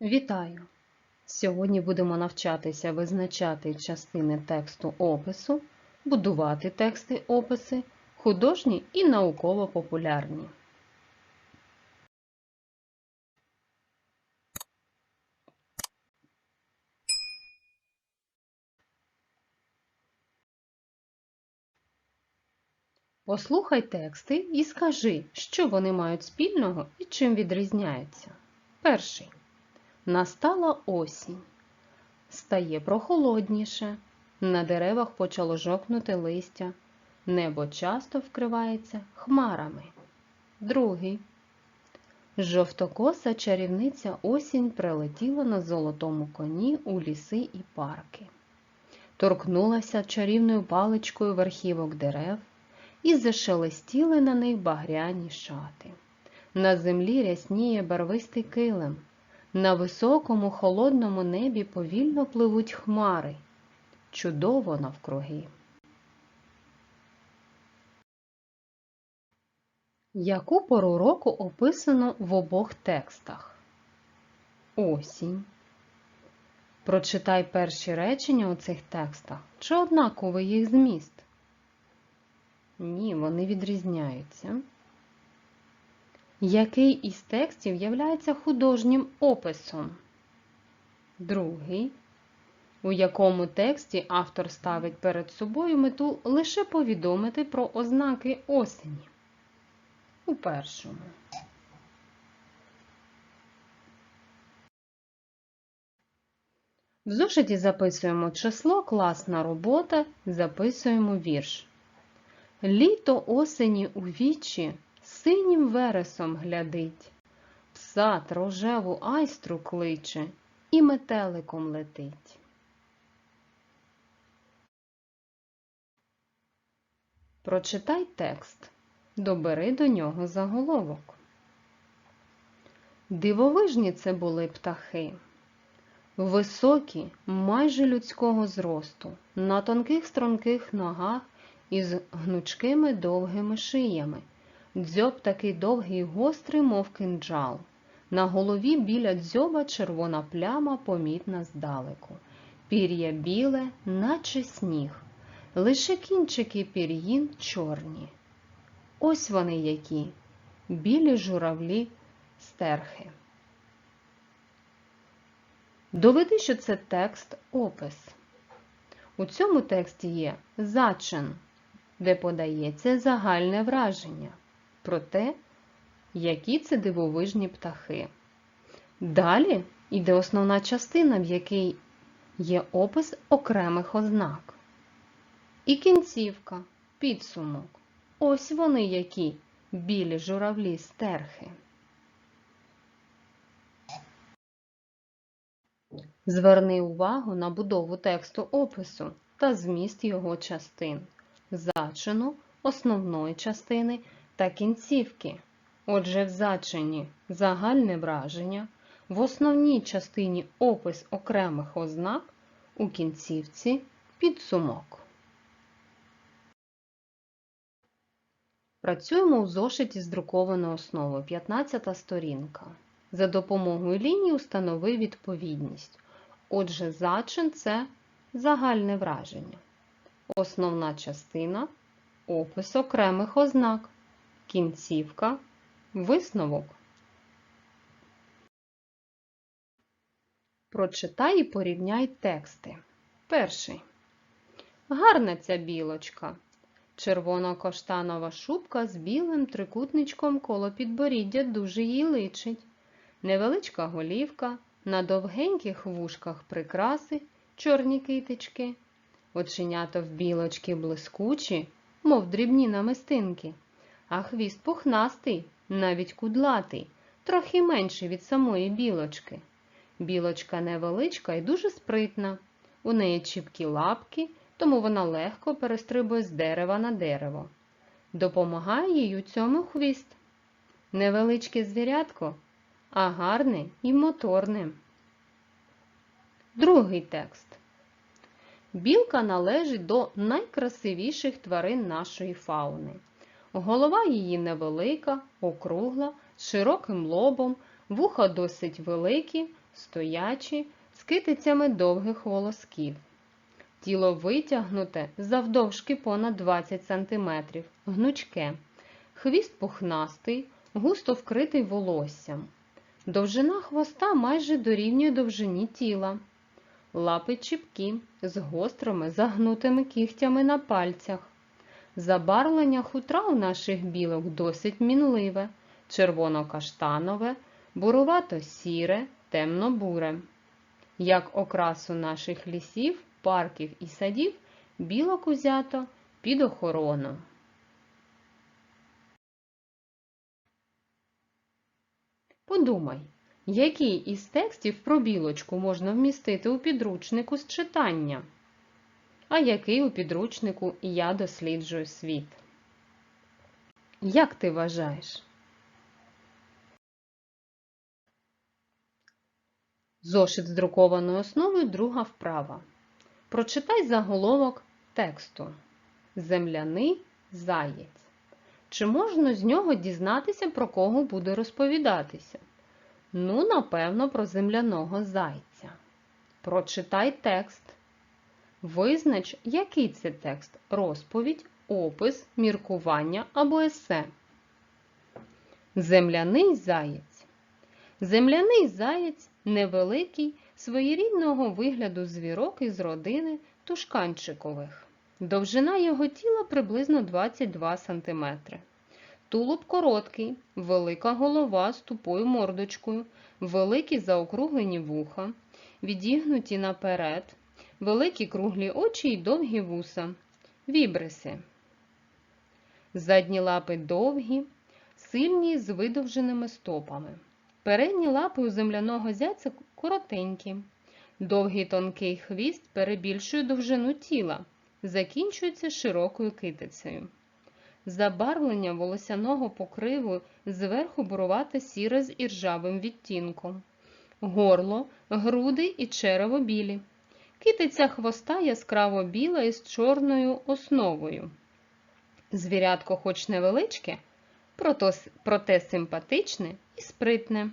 Вітаю! Сьогодні будемо навчатися визначати частини тексту опису, будувати тексти описи, художні і науково-популярні. Послухай тексти і скажи, що вони мають спільного і чим відрізняються. Перший. Настала осінь. Стає прохолодніше. На деревах почало жовкнути листя. Небо часто вкривається хмарами. Другий. Жовтокоса чарівниця осінь прилетіла на золотому коні у ліси і парки. Торкнулася чарівною паличкою верхівок дерев і зашелестіли на них багряні шати. На землі рясніє барвистий килим. На високому холодному небі повільно пливуть хмари. Чудово навкруги. Яку пору року описано в обох текстах? Осінь. Прочитай перші речення у цих текстах. Чи однаковий їх зміст? Ні, вони відрізняються. Який із текстів являється художнім описом? Другий. У якому тексті автор ставить перед собою мету лише повідомити про ознаки осені? У першому. В зошиті записуємо число, класна робота, записуємо вірш. Літо осені у вічі синім вересом глядить, в сад рожеву айстру кличе і метеликом летить. Прочитай текст, добери до нього заголовок. Дивовижні це були птахи. Високі, майже людського зросту, на тонких струнких ногах із гнучкими довгими шиями. Дзьоб такий довгий і гострий, мов кинджал. На голові біля дзьоба червона пляма помітна здалеку. Пір'я біле, наче сніг. Лише кінчики пір'їн чорні. Ось вони які, білі журавлі стерхи. Доведи, що це текст опис. У цьому тексті є зачин, де подається загальне враження про те, які це дивовижні птахи. Далі йде основна частина, в якій є опис окремих ознак. І кінцівка, підсумок. Ось вони які білі журавлі стерхи. Зверни увагу на будову тексту опису та зміст його частин, зачину, основної частини та кінцівки. Отже, в зачині загальне враження, в основній частині опис окремих ознак, у кінцівці підсумок. Працюємо у зошиті з друкованою основою 15 сторінка. За допомогою лінії установи відповідність. Отже, зачин це загальне враження. Основна частина опис окремих ознак. Кінцівка висновок. Прочитай і порівняй тексти. Перший. Гарна ця білочка. Червоно-коштанова шубка з білим трикутничком коло підборіддя дуже їй личить. Невеличка голівка, на довгеньких вушках прикраси, чорні китички, оченята в білочки блискучі, мов дрібні намистинки, а хвіст пухнастий, навіть кудлатий, трохи менший від самої білочки. Білочка невеличка і дуже спритна. У неї чіпкі лапки, тому вона легко перестрибує з дерева на дерево. Допомагає їй у цьому хвіст. Невеличке звірятко, а гарне і моторне. Другий текст. Білка належить до найкрасивіших тварин нашої фауни. Голова її невелика, округла, з широким лобом, Вуха досить великі, стоячі, з китицями довгих волосків. Тіло витягнуте завдовжки понад 20 см, гнучке, хвіст пухнастий, густо вкритий волоссям. Довжина хвоста майже дорівнює довжині тіла. Лапи чіпкі, з гострими загнутими кігтями на пальцях. Забарвлення хутра у наших білок досить мінливе, червоно-каштанове, бурувато-сіре, темно-буре. Як окрасу наших лісів, парків і садів, білок узято під охорону. Подумай, який із текстів про білочку можна вмістити у підручнику з читання? А який у підручнику Я досліджую світ? Як ти вважаєш? Зошит з друкованою основою друга вправа. Прочитай заголовок тексту. Земляний заєць. Чи можна з нього дізнатися, про кого буде розповідатися? Ну, напевно, про земляного зайця. Прочитай текст. Визнач, який це текст розповідь, опис, міркування або есе. Земляний заєць. Земляний заєць невеликий, своєрідного вигляду звірок із родини тушканчикових. Довжина його тіла приблизно 22 см. Тулуб короткий, велика голова з тупою мордочкою, великі заокруглені вуха, відігнуті наперед, великі круглі очі й довгі вуса, вібриси. Задні лапи довгі, сильні з видовженими стопами. Передні лапи у земляного зяця коротенькі. Довгий тонкий хвіст перебільшує довжину тіла, закінчується широкою китицею. Забарвлення волосяного покриву зверху бурувате сіре з іржавим відтінком. Горло, груди і черево білі. Китиця хвоста яскраво біла із чорною основою. Звірятко хоч невеличке, проте симпатичне і спритне.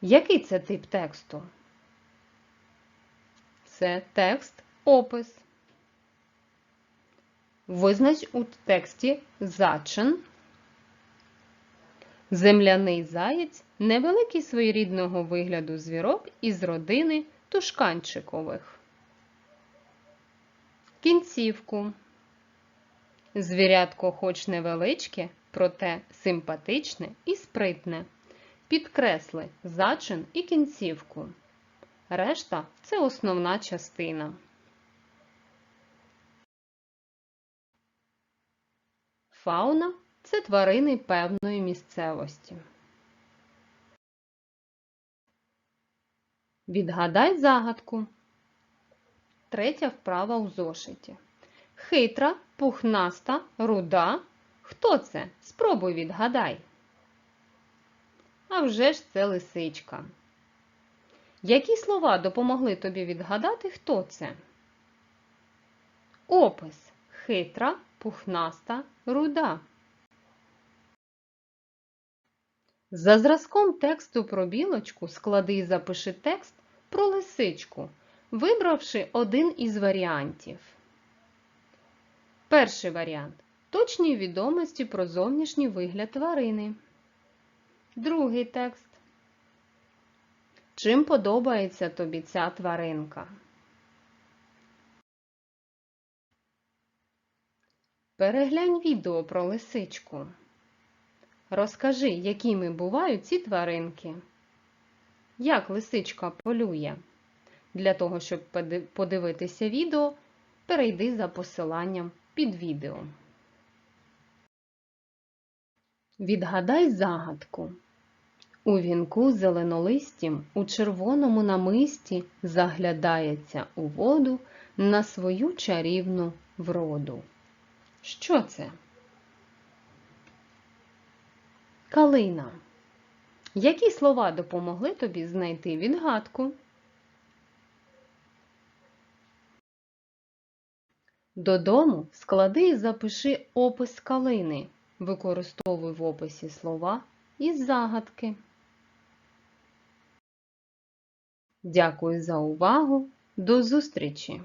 Який це тип тексту? Це текст опис. Визнач у тексті зачин. Земляний заєць невеликий своєрідного вигляду звірок із родини тушканчикових. Кінцівку. Звірятко хоч невеличке, проте симпатичне і спритне. Підкресли зачин і кінцівку. Решта це основна частина. Фауна це тварини певної місцевості. Відгадай загадку. Третя вправа у зошиті. Хитра, пухнаста, руда. Хто це? Спробуй відгадай. А вже ж це лисичка. Які слова допомогли тобі відгадати, хто це? Опис хитра, пухнаста, руда. За зразком тексту про білочку склади і запиши текст про лисичку, вибравши один із варіантів. Перший варіант точні відомості про зовнішній вигляд тварини. Другий текст. Чим подобається тобі ця тваринка? Переглянь відео про лисичку. Розкажи, якими бувають ці тваринки. Як лисичка полює? Для того, щоб подивитися відео, перейди за посиланням під відео. Відгадай загадку. У вінку зеленолистім у червоному намисті заглядається у воду на свою чарівну вроду. Що це? Калина. Які слова допомогли тобі знайти відгадку? Додому склади і запиши опис калини. Використовуй в описі слова із загадки. Дякую за увагу. До зустрічі!